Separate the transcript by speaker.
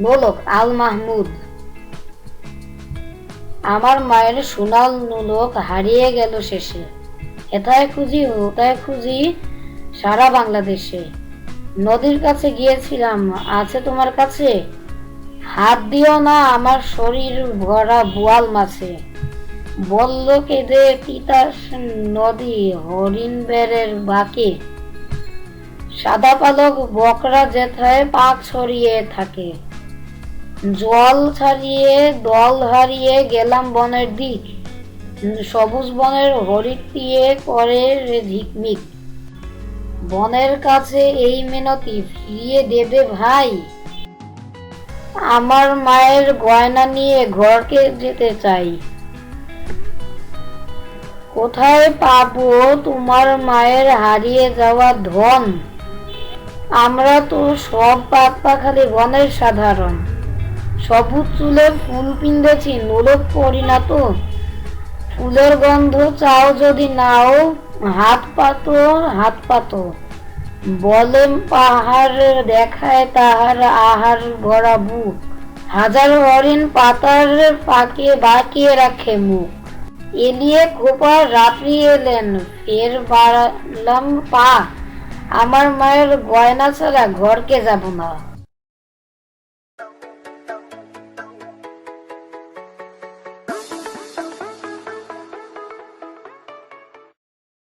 Speaker 1: নোলক আল মাহমুদ। আমার মায়ের সোনাল নোলক হারিয়ে গেল শেষে। এথায় খুঁজি ওটায় খুঁজি সারা বাংলাদেশে। নদীর কাছে গিয়েছিলাম, আছে তোমার কাছে? হাত দিও না আমার শরীর ভরা বোয়াল মাছে। বলল, কেঁদে তিতাস নদী হরিণ বেড়ের বাকি। সাদা পালক বকরা যেথায় পা ছড়িয়ে থাকে। জল ছাড়িয়ে, দল হারিয়ে গেলাম বনের দিক। সবুজ বনের হরিণ দিয়ে করে ঝিকমিক। বনের কাছে এই মিনতি, ফিরিয়ে দেবে ভাই। আমার মায়ের গয়না নিয়ে ঘরকে যেতে চাই। কোথায় পাবো তোমার মায়ের হারিয়ে যাওয়া ধন? আমরা তো সব পাক পাখালি বনের সাধারণ। সবুজ চুলে ফুল পিন্দেছি, নোলক করি না তো। ফুলের গন্ধ চাও যদি নাও, হাত পাতো হাত পাতো বলেন পাহাড় দেখায় তাহার আহার ভরা বুক। হাজার হরিণ পাতার ফাঁকে বাঁকিয়ে রাখে মুখ। এলিয়ে খোপা রাত্রি এলেন, ফের বাড়ালাম পা। আমার মায়ের গয়না ছাড়া ঘরকে যাব না।